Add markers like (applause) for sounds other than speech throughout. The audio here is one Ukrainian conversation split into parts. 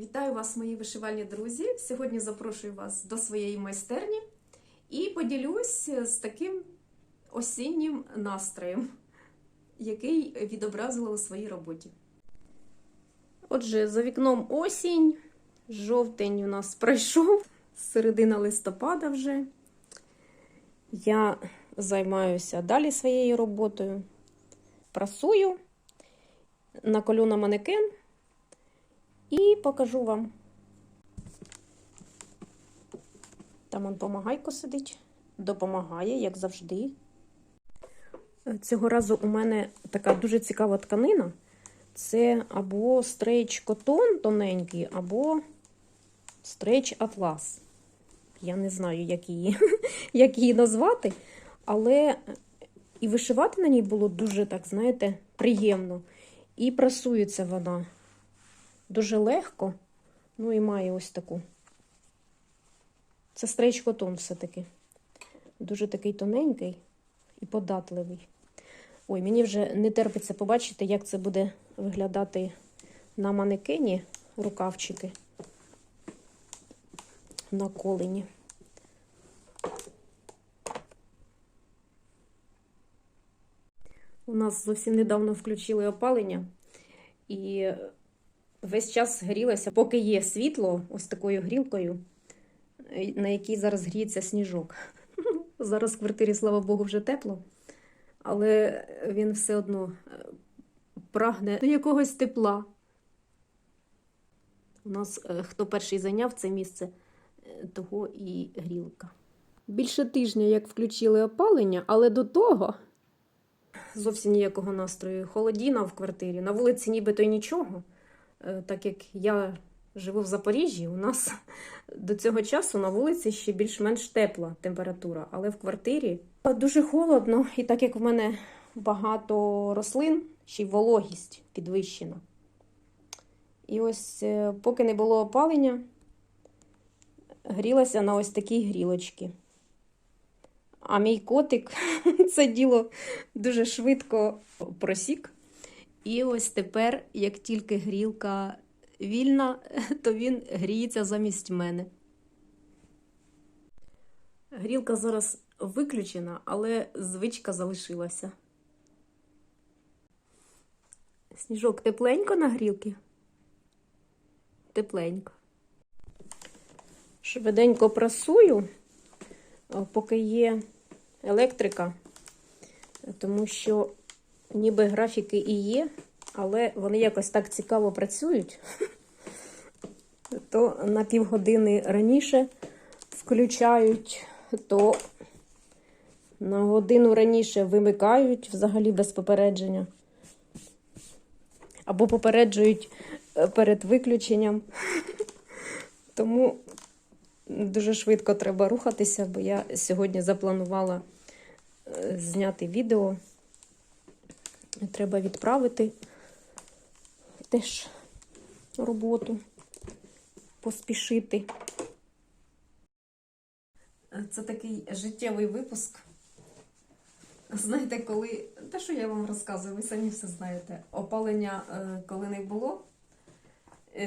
Вітаю вас, мої вишивальні друзі! Сьогодні запрошую вас до своєї майстерні і поділюсь з таким осіннім настроєм, який відобразила у своїй роботі. Отже, за вікном осінь, жовтень у нас пройшов, середина листопада вже. Я займаюся далі своєю роботою, прасую, наколю на манекен. І покажу вам. Там он помагайко сидить, допомагає, як завжди. Цього разу у мене така дуже цікава тканина. Це або стрейч котон тоненький, або стрейч атлас. Я не знаю, як її, (laughs) як її назвати, але і вишивати на ній було дуже, так, знаєте, приємно. І прасується вона дуже легко. Ну і має ось таку. Це стрейч котон все-таки. Дуже такий тоненький і податливий. Ой, мені вже не терпиться побачити, як це буде виглядати на манекені рукавчики на колені. У нас зовсім недавно включили опалення, і весь час грілася, поки є світло, ось такою грілкою, на якій зараз гріється сніжок. (laughs) Зараз в квартирі, слава Богу, вже тепло, але він все одно прагне до якогось тепла. У нас хто перший зайняв це місце, того і грілка. Більше тижня, як включили опалення, але до того зовсім ніякого настрою. Холодіна в квартирі. На вулиці нібито й нічого. Так як я живу в Запоріжжі, у нас (laughs) до цього часу на вулиці ще більш-менш тепла температура, але в квартирі дуже холодно, і так як в мене багато рослин, ще й вологість підвищена. І ось поки не було опалення, грілася на ось такій грілочці. А мій котик (laughs) це діло дуже швидко просік. І ось тепер, як тільки грілка вільна, (laughs) то він гріється замість мене. Грілка зараз виключена, але звичка залишилася. Сніжок тепленько на грілки? Тепленько. Швиденько прасую, поки є електрика, тому що ніби графіки і є, але вони якось так цікаво працюють, то на півгодини раніше включають, то на годину раніше вимикають взагалі без попередження. Або попереджують перед виключенням. (laughs) Тому дуже швидко треба рухатися, бо я сьогодні запланувала зняти відео. Треба відправити теж роботу, поспішити. Це такий життєвий випуск. Знаєте, коли те, що я вам розказую, ви самі все знаєте. Опалення, коли не було,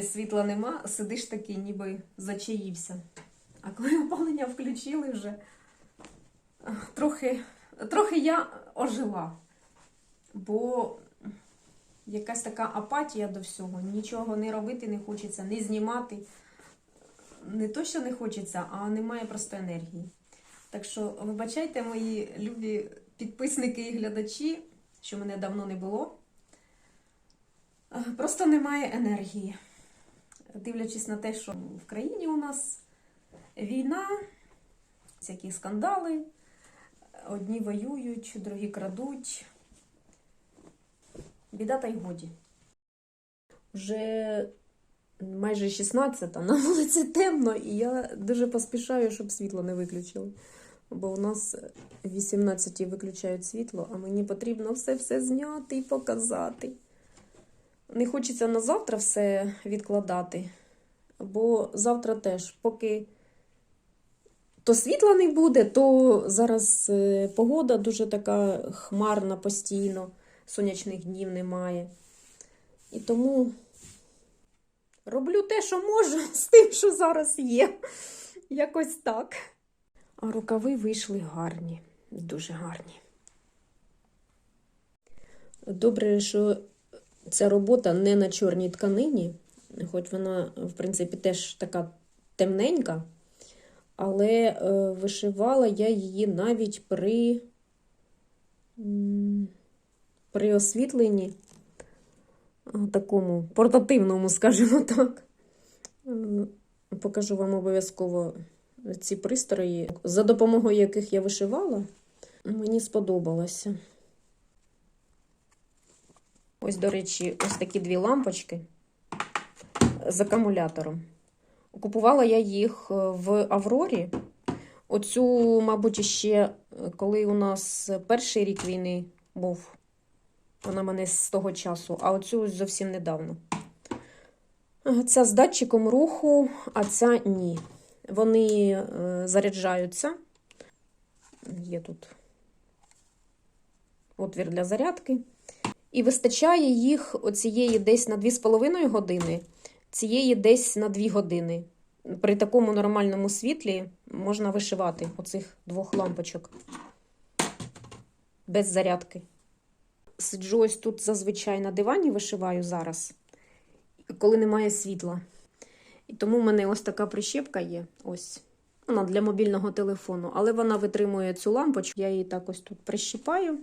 світла нема, сидиш такий, ніби зачаївся. А коли опалення включили вже, трохи, трохи я ожила. Бо якась така апатія до всього, нічого не робити не хочеться, не знімати. Не то, що не хочеться, а немає просто енергії. Так що, вибачайте, мої любі підписники і глядачі, що мене давно не було. Просто немає енергії. Дивлячись на те, що в країні у нас війна, всякі скандали, одні воюють, другі крадуть. Біда та й годі. Вже майже 16, на вулиці темно, і я дуже поспішаю, щоб світло не виключили. Бо у нас 18 виключають світло, а мені потрібно все-все зняти і показати. Не хочеться на завтра все відкладати, бо завтра теж, поки то світла не буде, то зараз погода дуже така хмарна постійно сонячних днів немає. І тому Роблю те, що можу, (laughs) з тим, що зараз є. Якось так. А рукави вийшли гарні, дуже гарні. Добре, що ця робота не на чорній тканині, хоч вона, в принципі, теж така темненька, але е, вишивала я її навіть при, при освітленні е, такому портативному, (laughs) скажімо так. Е, Покажу вам обов'язково ці пристрої, за допомогою яких я вишивала, мені сподобалося. Ось, до речі, ось такі дві лампочки з акумулятором. Купувала я їх в Аврорі. Оцю, мабуть, ще коли у нас перший рік війни був. Вона мене з того часу, а оцю зовсім недавно. Ця з датчиком руху, а ця ні. Вони е, заряджаються. Є тут отвір для зарядки. І вистачає їх оцієї десь на 2,5 години, цієї десь на 2 години. При такому нормальному світлі можна вишивати оцих двох лампочок без зарядки. Сиджу ось тут зазвичай на дивані вишиваю зараз, коли немає світла. І тому в мене ось така прищепка є. Ось. Вона для мобільного телефону, але вона витримує цю лампочку. Я її так ось тут прищіпаю.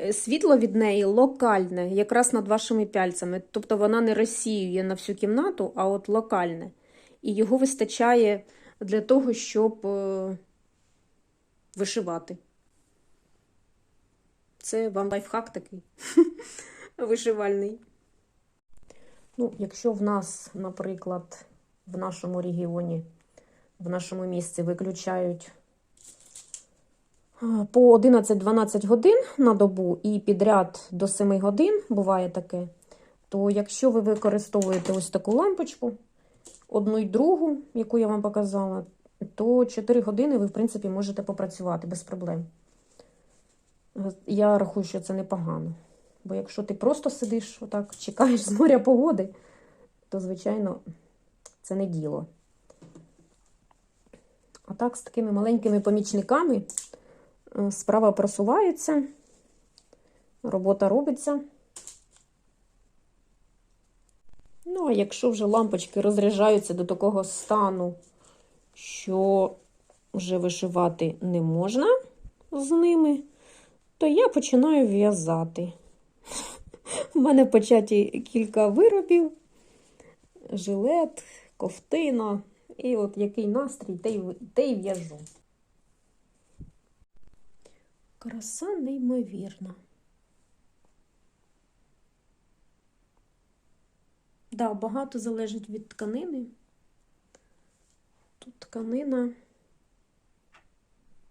Е, Світло від неї локальне, якраз над вашими пяльцями. Тобто вона не розсіює на всю кімнату, а от локальне. І його вистачає для того, щоб е, вишивати. Це вам лайфхак такий (laughs) вишивальний. Ну, якщо в нас, наприклад, в нашому регіоні, в нашому місці виключають по 11-12 годин на добу і підряд до 7 годин, буває таке, то якщо ви використовуєте ось таку лампочку, одну й другу, яку я вам показала, то 4 години ви, в принципі, можете попрацювати без проблем. Я рахую, що це непогано. Бо якщо ти просто сидиш, отак, чекаєш з моря погоди, то, звичайно, це не діло. А так, з такими маленькими помічниками е, справа просувається, робота робиться. Ну, а якщо вже лампочки розряджаються до такого стану, що вже вишивати не можна з ними, то я починаю в'язати. У мене початі кілька виробів, жилет, ковтина. І от який настрій, те й в'яжу. Краса неймовірна. Да, багато залежить від тканини. Тут тканина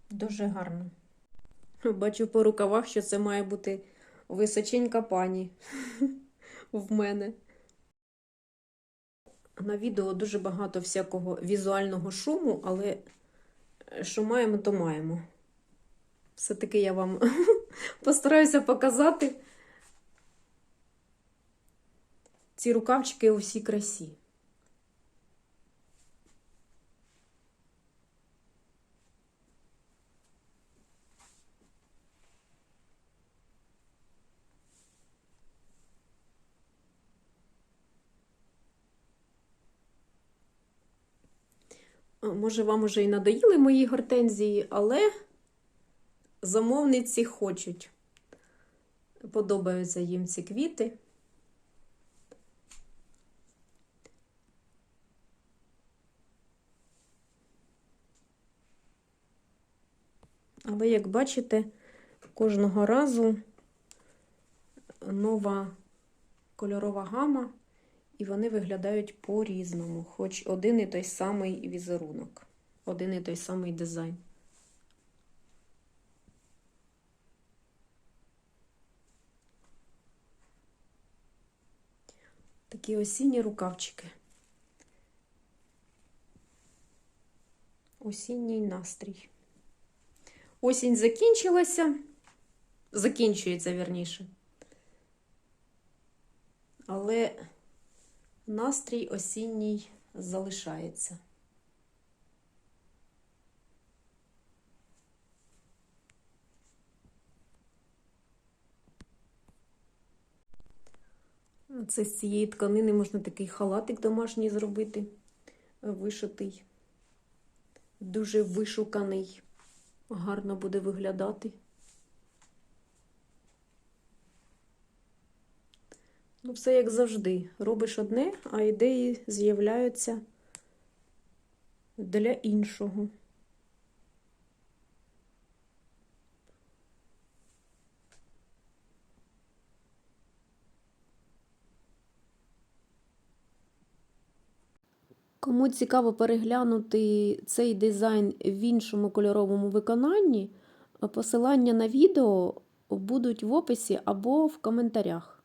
дуже гарна. Бачу по рукавах, що це має бути височенька пані (laughs) в мене. На відео дуже багато всякого візуального шуму, але що маємо, то маємо. Все-таки я вам (laughs) постараюся показати ці рукавчики у всій красі. Може, вам уже і надоїли мої гортензії, але замовниці хочуть. Подобаються їм ці квіти. Але, як бачите, кожного разу нова кольорова гама і вони виглядають по-різному, хоч один і той самий візерунок, один і той самий дизайн. Такі осінні рукавчики. Осінній настрій. Осінь закінчилася, закінчується вірніше. Але настрій осінній залишається. Це з цієї тканини можна такий халатик домашній зробити, вишитий, дуже вишуканий, гарно буде виглядати. Ну, все як завжди. Робиш одне, а ідеї з'являються для іншого. Кому цікаво переглянути цей дизайн в іншому кольоровому виконанні, посилання на відео будуть в описі або в коментарях.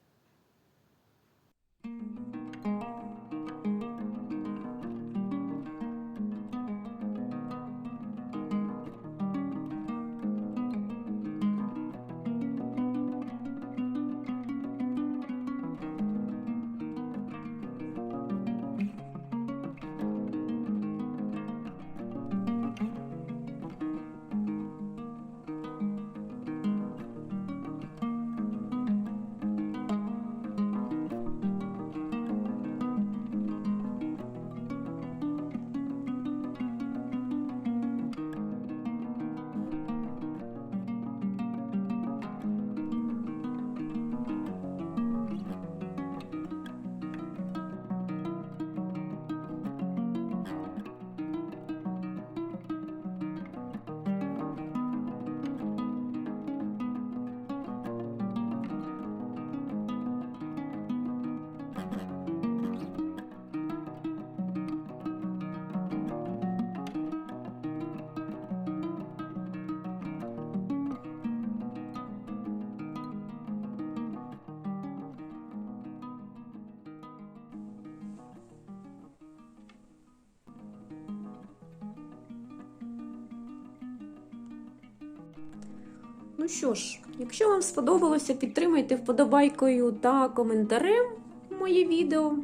Ну що ж, якщо вам сподобалося, підтримайте вподобайкою та коментарем моє відео.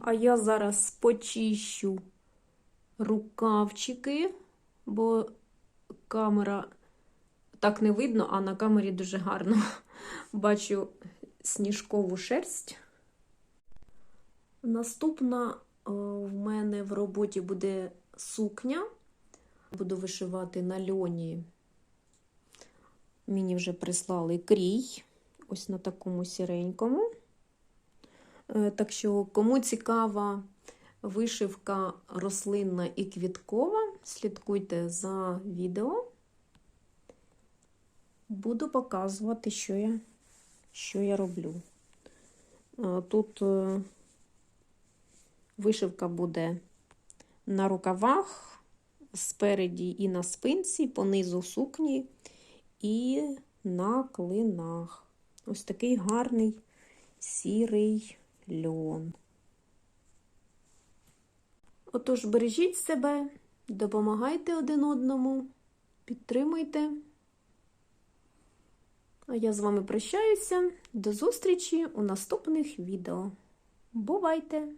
А я зараз почищу рукавчики, бо камера так не видно, а на камері дуже гарно (laughs) бачу сніжкову шерсть. Наступна в мене в роботі буде сукня. Буду вишивати на льоні. Мені вже прислали крій, ось на такому сіренькому. Е, Так що, кому цікава вишивка рослинна і квіткова, слідкуйте за відео. Буду показувати, що я, що я роблю. Е, Тут е, вишивка буде на рукавах, спереді і на спинці, по низу сукні і на клинах. Ось такий гарний сірий льон. Отож, бережіть себе, допомагайте один одному, підтримуйте. А я з вами прощаюся. До зустрічі у наступних відео. Бувайте!